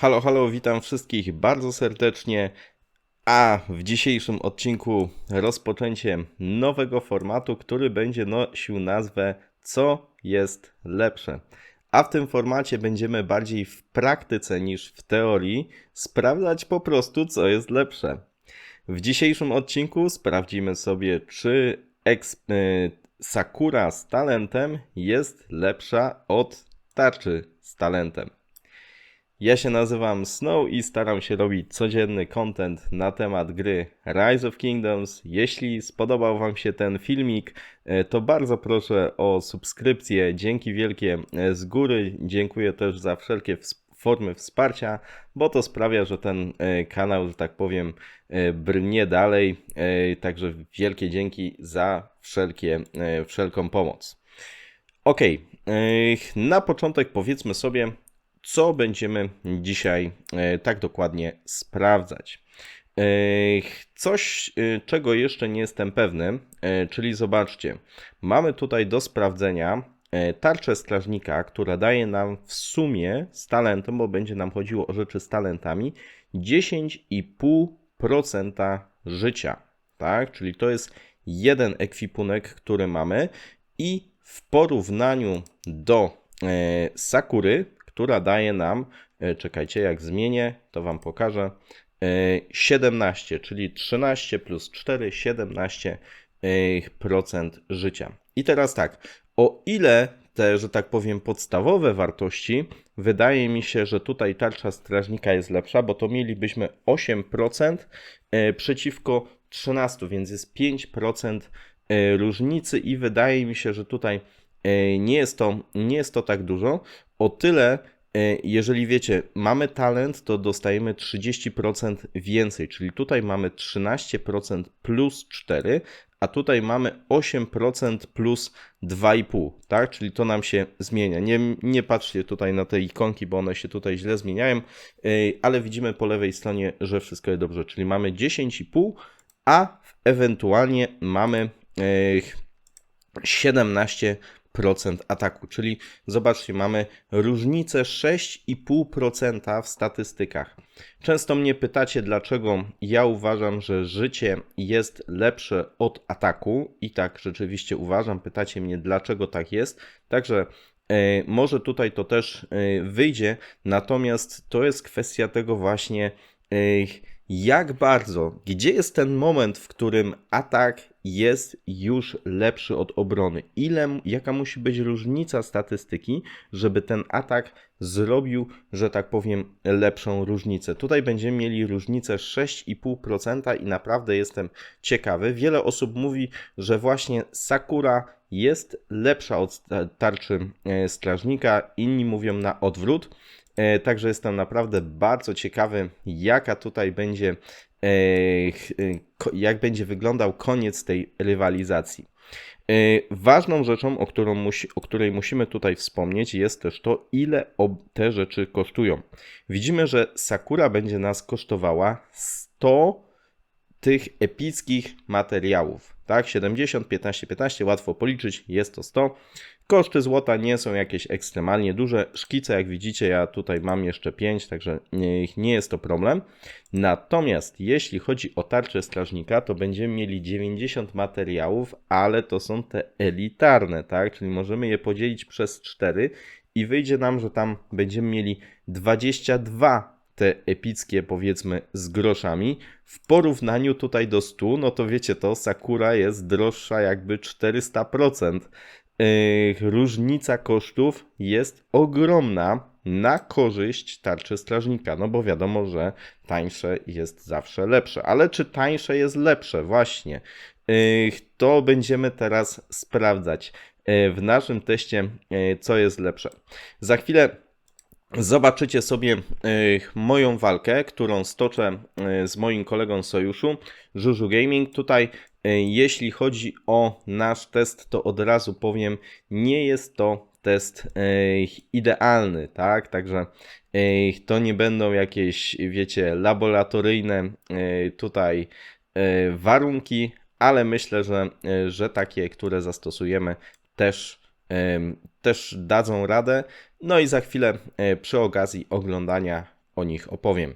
Halo, halo, witam wszystkich bardzo serdecznie. A w dzisiejszym odcinku rozpoczęcie nowego formatu, który będzie nosił nazwę Co jest lepsze. A w tym formacie będziemy bardziej w praktyce niż w teorii sprawdzać po prostu, co jest lepsze. W dzisiejszym odcinku sprawdzimy sobie, czy y, Sakura z talentem jest lepsza od tarczy z talentem. Ja się nazywam Snow i staram się robić codzienny content na temat gry Rise of Kingdoms. Jeśli spodobał Wam się ten filmik, e, to bardzo proszę o subskrypcję. Dzięki wielkie e, z góry. Dziękuję też za wszelkie ws- formy wsparcia, bo to sprawia, że ten e, kanał, że tak powiem, brnie dalej. Także wielkie dzięki za wszelkie, wszelką pomoc. Ok, na początek powiedzmy sobie, co będziemy dzisiaj e, tak dokładnie sprawdzać. E, Coś, e, czego jeszcze nie jestem pewny, czyli zobaczcie, mamy tutaj do sprawdzenia tarczę strażnika, która daje nam w sumie z talentem, bo będzie nam chodziło o rzeczy z talentami, 10,5% życia. Tak? Czyli to jest jeden ekwipunek, który mamy i w porównaniu do Sakury, która daje nam, e, czekajcie, jak zmienię, to Wam pokażę, e, 17, czyli 13 plus 4, 17 e, procent życia. I teraz tak, o ile te, że tak powiem, podstawowe wartości, wydaje mi się, że tutaj tarcza strażnika jest lepsza, bo to mielibyśmy 8% e, przeciwko 13, więc jest 5% e, różnicy i wydaje mi się, że tutaj e, nie jest to, nie jest to tak dużo. O tyle, e, jeżeli wiecie, mamy talent, to dostajemy 30% więcej, czyli tutaj mamy 13% plus 4, a tutaj mamy 8% plus 2,5, tak? Czyli to nam się zmienia. Nie, nie patrzcie tutaj na te ikonki, bo one się tutaj źle zmieniają, e, ale widzimy po lewej stronie, że wszystko jest dobrze, czyli mamy 10,5, a ewentualnie mamy e, 17% ataku, czyli zobaczcie, mamy różnicę 6,5% w statystykach. Często mnie pytacie, dlaczego ja uważam, że życie jest lepsze od ataku, i tak rzeczywiście uważam. Pytacie mnie, dlaczego tak jest. Także e, może tutaj to też e, wyjdzie, natomiast to jest kwestia tego właśnie, e, jak bardzo, gdzie jest ten moment, w którym atak jest już lepszy od obrony? Ile, jaka musi być różnica statystyki, żeby ten atak zrobił, że tak powiem, lepszą różnicę? Tutaj będziemy mieli różnicę 6,5% i naprawdę jestem ciekawy. Wiele osób mówi, że właśnie Sakura jest lepsza od tarczy e, strażnika, inni mówią na odwrót. E, Także jestem naprawdę bardzo ciekawy, jaka tutaj będzie, e, e, jak będzie wyglądał koniec tej rywalizacji. Ważną rzeczą, o, którą musi, o której musimy tutaj wspomnieć, jest też to, ile te rzeczy kosztują. Widzimy, że Sakura będzie nas kosztowała 100 tych epickich materiałów. Tak, 70, 15, 15, łatwo policzyć, jest to 100. Koszty złota nie są jakieś ekstremalnie duże. Szkice, jak widzicie, ja tutaj mam jeszcze 5, także nie, nie jest to problem. Natomiast jeśli chodzi o tarczę strażnika, to będziemy mieli 90 materiałów, ale to są te elitarne, tak? Czyli możemy je podzielić przez 4 i wyjdzie nam, że tam będziemy mieli 22 te epickie, powiedzmy, z groszami. W porównaniu tutaj do 100, no to wiecie, to Sakura jest droższa jakby 400%. Różnica kosztów jest ogromna na korzyść tarczy strażnika, no bo wiadomo, że tańsze jest zawsze lepsze. Ale czy tańsze jest lepsze? Właśnie. To będziemy teraz sprawdzać yy, w naszym teście, yy, co jest lepsze. Za chwilę Zobaczycie sobie y, moją walkę, którą stoczę y, z moim kolegą z sojuszu, Żużu Gaming. Tutaj, y, jeśli chodzi o nasz test, to od razu powiem, nie jest to test idealny, tak? Także to nie będą jakieś, wiecie, laboratoryjne tutaj warunki, ale myślę, że, że takie, które zastosujemy, też, też dadzą radę. No i za chwilę e, przy okazji oglądania o nich opowiem.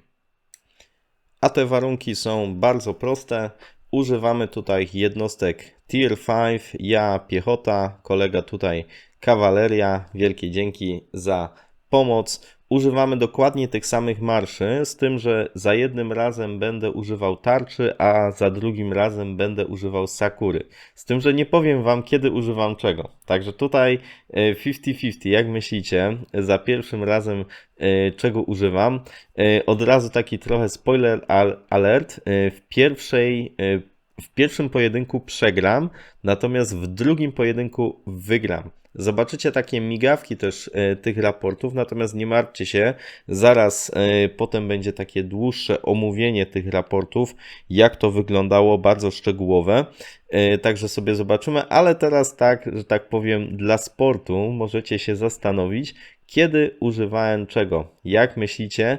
A te warunki są bardzo proste. Używamy tutaj jednostek Tier 5, ja piechota, kolega tutaj kawaleria. Wielkie dzięki za pomoc. Używamy dokładnie tych samych marszy, z tym, że za jednym razem będę używał tarczy, a za drugim razem będę używał sakury. Z tym, że nie powiem Wam, kiedy używam czego. Także tutaj e, 50-50, jak myślicie, za pierwszym razem e, czego używam? E, Od razu taki trochę spoiler al- alert. E, W pierwszej e, w pierwszym pojedynku przegram, natomiast w drugim pojedynku wygram. Zobaczycie takie migawki też e, tych raportów, natomiast nie martwcie się, zaraz e, potem będzie takie dłuższe omówienie tych raportów, jak to wyglądało, bardzo szczegółowe. E, Także sobie zobaczymy, ale teraz tak, że tak powiem, dla sportu możecie się zastanowić, kiedy używałem czego. Jak myślicie?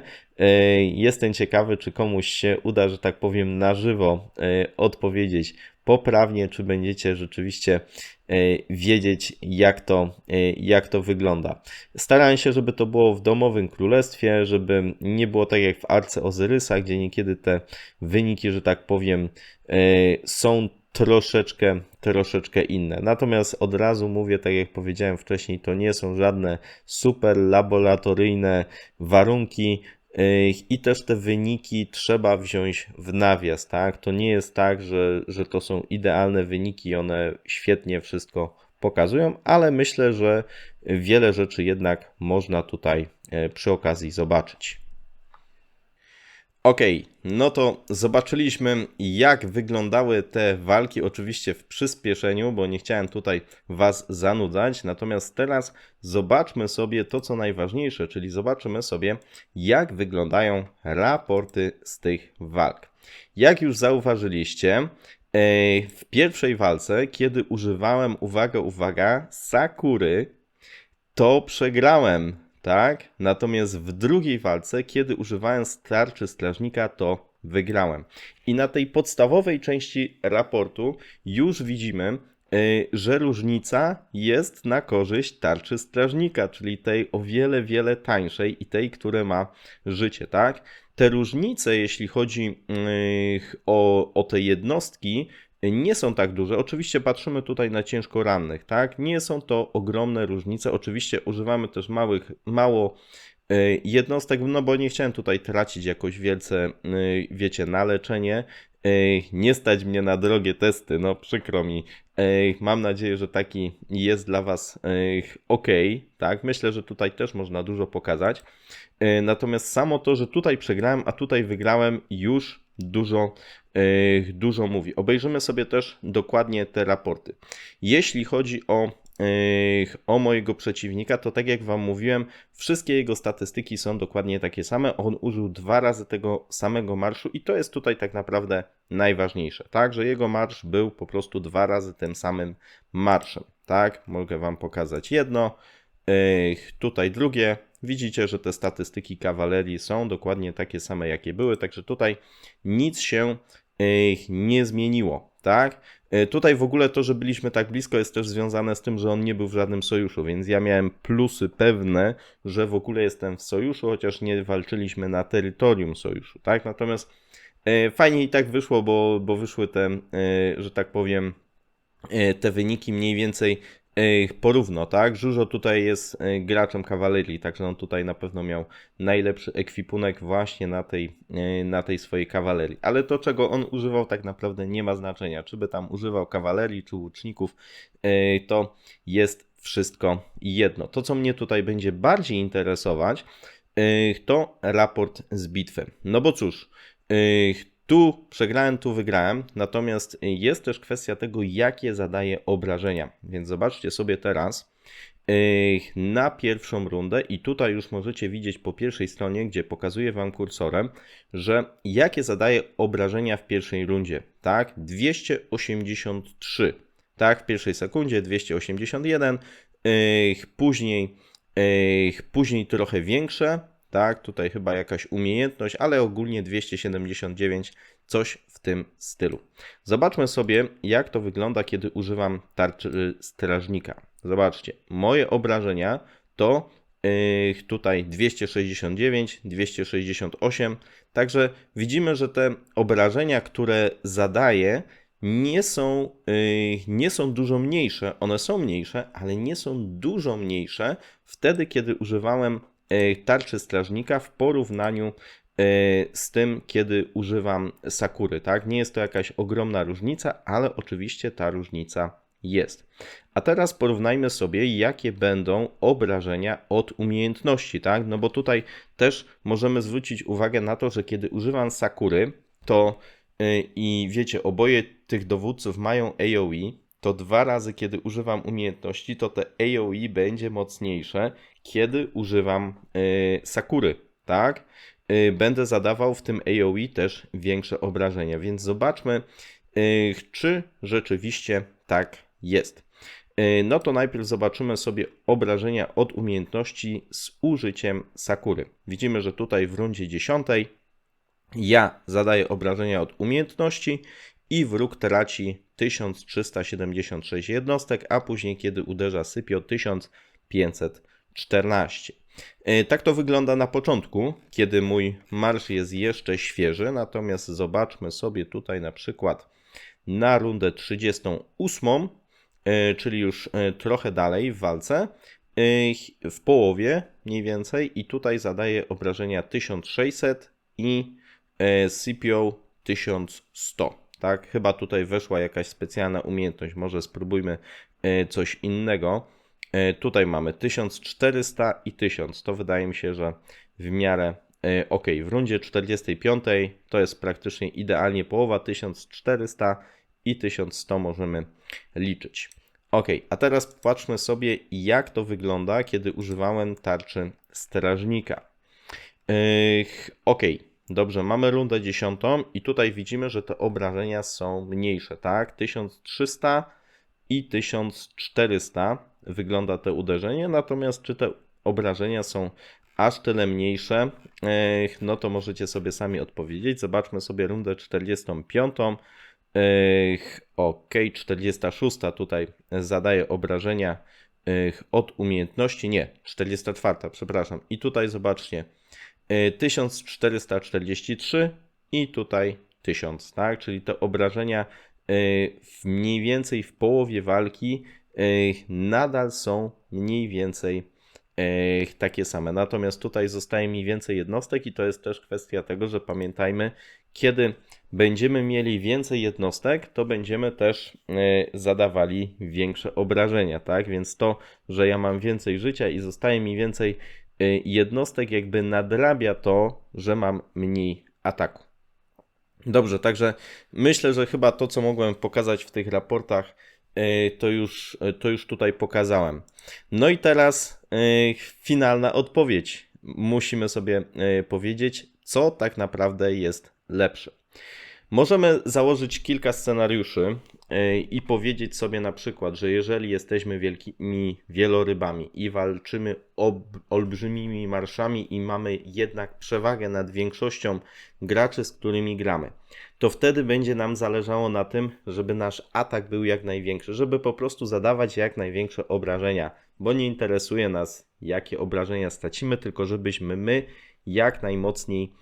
Jestem ciekawy, czy komuś się uda, że tak powiem, na żywo odpowiedzieć poprawnie, czy będziecie rzeczywiście wiedzieć, jak to, e, jak to wygląda. Starałem się, żeby to było w domowym królestwie, żeby nie było tak jak w Arce Ozyrysa, gdzie niekiedy te wyniki, że tak powiem, e, są troszeczkę, troszeczkę inne. Natomiast od razu mówię, tak jak powiedziałem wcześniej, to nie są żadne super laboratoryjne warunki. I też te wyniki trzeba wziąć w nawias, tak? To nie jest tak, że, że to są idealne wyniki one świetnie wszystko pokazują, ale myślę, że wiele rzeczy jednak można tutaj e, przy okazji zobaczyć. Okej, no to zobaczyliśmy, jak wyglądały te walki, oczywiście w przyspieszeniu, bo nie chciałem tutaj Was zanudzać. Natomiast teraz zobaczmy sobie to, co najważniejsze, czyli zobaczymy sobie, jak wyglądają raporty z tych walk. Jak już zauważyliście, e, w pierwszej walce, kiedy używałem, uwaga, uwaga, Sakury, to przegrałem, tak? Natomiast w drugiej walce, kiedy używałem starczy strażnika, to wygrałem. I na tej podstawowej części raportu już widzimy, y, że różnica jest na korzyść tarczy strażnika, czyli tej o wiele, wiele tańszej i tej, które ma życie, tak? Te różnice, jeśli chodzi y, o, o te jednostki, nie są tak duże. Oczywiście patrzymy tutaj na ciężko rannych, tak? Nie są to ogromne różnice. Oczywiście używamy też małych, mało y, jednostek, no bo nie chciałem tutaj tracić jakoś wielce, y, wiecie, na leczenie. Y, Nie stać mnie na drogie testy, no przykro mi. Mam nadzieję, że taki jest dla Was ok, tak? Myślę, że tutaj też można dużo pokazać. Natomiast samo to, że tutaj przegrałem, a tutaj wygrałem, już dużo, dużo mówi. Obejrzymy sobie też dokładnie te raporty. Jeśli chodzi o, o mojego przeciwnika, to tak jak Wam mówiłem, wszystkie jego statystyki są dokładnie takie same. On użył dwa razy tego samego marszu i to jest tutaj tak naprawdę najważniejsze, tak? Że jego marsz był po prostu dwa razy tym samym marszem, tak? Mogę Wam pokazać jedno, tutaj drugie. Widzicie, że te statystyki kawalerii są dokładnie takie same, jakie były, także tutaj nic się y, nie zmieniło, tak? Y, Tutaj w ogóle to, że byliśmy tak blisko jest też związane z tym, że on nie był w żadnym sojuszu, więc ja miałem plusy pewne, że w ogóle jestem w sojuszu, chociaż nie walczyliśmy na terytorium sojuszu, tak? Natomiast y, fajnie i tak wyszło, bo, bo wyszły te, y, że tak powiem, te wyniki mniej więcej porówno, tak? Żużo tutaj jest y, graczem kawalerii, także on tutaj na pewno miał najlepszy ekwipunek właśnie na tej, y, na tej swojej kawalerii. Ale to, czego on używał, tak naprawdę nie ma znaczenia. Czy by tam używał kawalerii, czy łuczników, y, to jest wszystko jedno. To, co mnie tutaj będzie bardziej interesować, to raport z bitwy. No bo cóż, tu przegrałem, tu wygrałem, natomiast jest też kwestia tego, jakie zadaje obrażenia. Więc zobaczcie sobie teraz yy, na pierwszą rundę i tutaj już możecie widzieć po pierwszej stronie, gdzie pokazuję Wam kursorem, że jakie zadaje obrażenia w pierwszej rundzie, tak? 283, tak? W pierwszej sekundzie 281, yy, później, yy, później trochę większe, tak? Tutaj chyba jakaś umiejętność, ale ogólnie 279, coś w tym stylu. Zobaczmy sobie, jak to wygląda, kiedy używam tarczy strażnika. Zobaczcie, moje obrażenia to Yy, tutaj 269, 268. Także widzimy, że te obrażenia, które zadaję, nie są, yy, nie są dużo mniejsze. One są mniejsze, ale nie są dużo mniejsze wtedy, kiedy używałem tarczy strażnika w porównaniu yy, z tym, kiedy używam sakury. Tak? Nie jest to jakaś ogromna różnica, ale oczywiście ta różnica jest. A teraz porównajmy sobie, jakie będą obrażenia od umiejętności, tak? No bo tutaj też możemy zwrócić uwagę na to, że kiedy używam Sakury, to yy, i wiecie, oboje tych dowódców mają AoE, to dwa razy, kiedy używam umiejętności, to te AoE będzie mocniejsze, kiedy używam yy, Sakury, tak? Yy, będę zadawał w tym AoE też większe obrażenia, więc zobaczmy, yy, czy rzeczywiście tak jest. Yy, No to najpierw zobaczymy sobie obrażenia od umiejętności z użyciem Sakury. Widzimy, że tutaj w rundzie 10 ja zadaję obrażenia od umiejętności i wróg traci 1376 jednostek, a później kiedy uderza sypio 1514. Yy, Tak to wygląda na początku, kiedy mój marsz jest jeszcze świeży, natomiast zobaczmy sobie tutaj na przykład na rundę 38, yy, czyli już yy, trochę dalej w walce, w połowie mniej więcej i tutaj zadaję obrażenia 1600 i sypią 1100. Tak, chyba tutaj weszła jakaś specjalna umiejętność, może spróbujmy yy, coś innego. Yy, Tutaj mamy 1400 i 1000. To wydaje mi się, że w miarę yy, ok. W rundzie 45 to jest praktycznie idealnie połowa 1400 i 1100 możemy liczyć. Ok, a teraz patrzmy sobie, jak to wygląda, kiedy używałem tarczy strażnika. Ok, dobrze, mamy rundę 10 i tutaj widzimy, że te obrażenia są mniejsze, tak? 1300 i 1400 wygląda to uderzenie, natomiast czy te obrażenia są aż tyle mniejsze, no to możecie sobie sami odpowiedzieć. Zobaczmy sobie rundę 45. Ych, Ok, 46 tutaj zadaje obrażenia od umiejętności. Nie, 44, przepraszam. I tutaj zobaczcie, 1443 i tutaj 1000, tak? Czyli te obrażenia y, w mniej więcej w połowie walki y, nadal są mniej więcej takie same. Natomiast tutaj zostaje mi więcej jednostek i to jest też kwestia tego, że pamiętajmy, kiedy będziemy mieli więcej jednostek, to będziemy też zadawali większe obrażenia, tak? Więc to, że ja mam więcej życia i zostaje mi więcej jednostek, jakby nadrabia to, że mam mniej ataku. Dobrze, także myślę, że chyba to, co mogłem pokazać w tych raportach, y, to już, to już tutaj pokazałem. No i teraz y, finalna odpowiedź. Musimy sobie y, powiedzieć, co tak naprawdę jest lepsze. Możemy założyć kilka scenariuszy yy, i powiedzieć sobie na przykład, że jeżeli jesteśmy wielkimi wielorybami i walczymy olbrzymimi marszami i mamy jednak przewagę nad większością graczy, z którymi gramy, to wtedy będzie nam zależało na tym, żeby nasz atak był jak największy, żeby po prostu zadawać jak największe obrażenia, bo nie interesuje nas, jakie obrażenia stracimy, tylko żebyśmy my jak najmocniej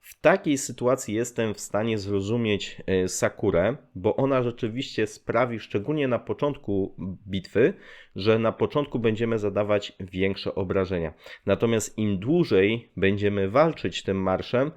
W takiej sytuacji jestem w stanie zrozumieć e, Sakurę, bo ona rzeczywiście sprawi, szczególnie na początku bitwy, że na początku będziemy zadawać większe obrażenia. Natomiast im dłużej będziemy walczyć tym marszem,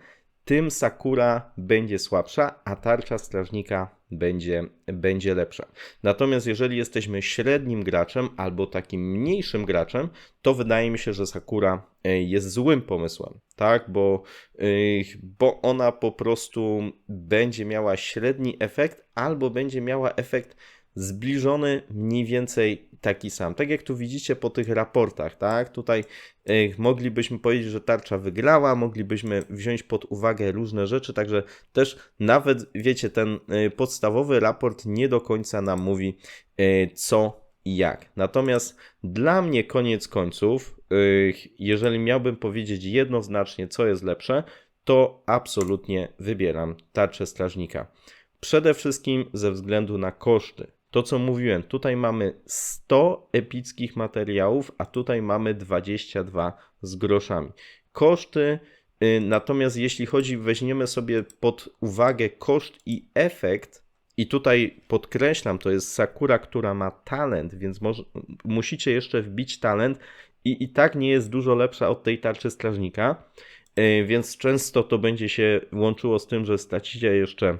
tym Sakura będzie słabsza, a tarcza strażnika będzie, będzie lepsza. Natomiast jeżeli jesteśmy średnim graczem albo takim mniejszym graczem, to wydaje mi się, że Sakura e, jest złym pomysłem, tak? Bo, yy, bo ona po prostu będzie miała średni efekt albo będzie miała efekt zbliżony mniej więcej taki sam. Tak jak tu widzicie po tych raportach, tak? Tutaj y, moglibyśmy powiedzieć, że tarcza wygrała, moglibyśmy wziąć pod uwagę różne rzeczy, także też nawet, wiecie, ten y, podstawowy raport nie do końca nam mówi y, co i jak. Natomiast dla mnie koniec końców, jeżeli miałbym powiedzieć jednoznacznie, co jest lepsze, to absolutnie wybieram tarczę strażnika. Przede wszystkim ze względu na koszty to co mówiłem, tutaj mamy 100 epickich materiałów, a tutaj mamy 22 z groszami. Koszty, y, natomiast jeśli chodzi, weźmiemy sobie pod uwagę koszt i efekt, i tutaj podkreślam, to jest Sakura, która ma talent, więc może, musicie jeszcze wbić talent i i tak nie jest dużo lepsza od tej tarczy strażnika, y, więc często to będzie się łączyło z tym, że stracicie jeszcze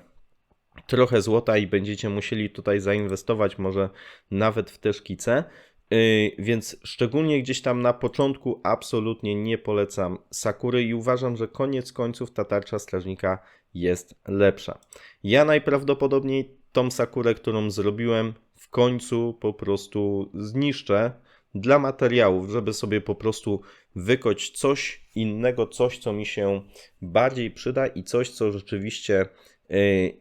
trochę złota i będziecie musieli tutaj zainwestować może nawet w te szkice. Yy, Więc szczególnie gdzieś tam na początku absolutnie nie polecam Sakury i uważam, że koniec końców ta tarcza strażnika jest lepsza. Ja najprawdopodobniej tą Sakurę, którą zrobiłem, w końcu po prostu zniszczę dla materiałów, żeby sobie po prostu wykoć coś innego, coś, co mi się bardziej przyda i coś, co rzeczywiście y,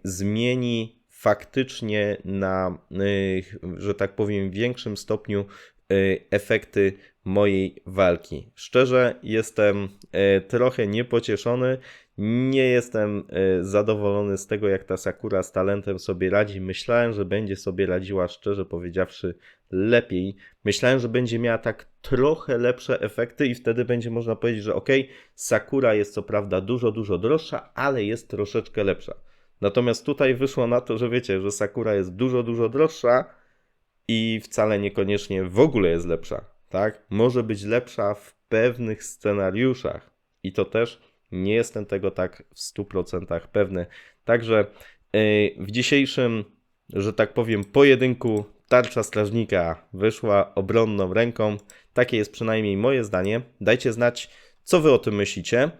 zmieni faktycznie na, y, że tak powiem, większym stopniu y, efekty mojej walki. Szczerze jestem y, trochę niepocieszony. Nie jestem y, zadowolony z tego, jak ta Sakura z talentem sobie radzi. Myślałem, że będzie sobie radziła, szczerze powiedziawszy, lepiej. Myślałem, że będzie miała tak trochę lepsze efekty i wtedy będzie można powiedzieć, że ok, Sakura jest co prawda dużo, dużo droższa, ale jest troszeczkę lepsza. Natomiast tutaj wyszło na to, że wiecie, że Sakura jest dużo, dużo droższa i wcale niekoniecznie w ogóle jest lepsza, tak? Może być lepsza w pewnych scenariuszach i to też nie jestem tego tak w 100% pewny. Także yy, w dzisiejszym, że tak powiem, pojedynku tarcza strażnika wyszła obronną ręką. Takie jest przynajmniej moje zdanie. Dajcie znać, co wy o tym myślicie.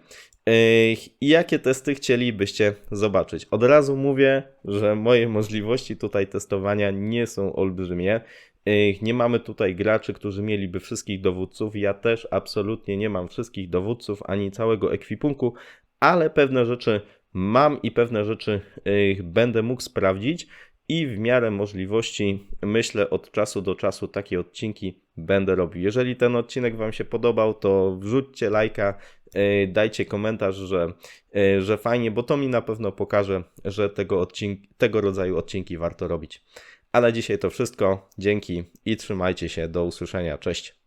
I jakie testy chcielibyście zobaczyć? Od razu mówię, że moje możliwości tutaj testowania nie są olbrzymie. Nie mamy tutaj graczy, którzy mieliby wszystkich dowódców. Ja też absolutnie nie mam wszystkich dowódców ani całego ekwipunku, ale pewne rzeczy mam i pewne rzeczy będę mógł sprawdzić. I w miarę możliwości, myślę, od czasu do czasu takie odcinki będę robił. Jeżeli ten odcinek Wam się podobał, to wrzućcie lajka, yy, dajcie komentarz, że, yy, że fajnie, bo to mi na pewno pokaże, że tego, odcink- tego rodzaju odcinki warto robić. Ale dzisiaj to wszystko. Dzięki i trzymajcie się. Do usłyszenia. Cześć.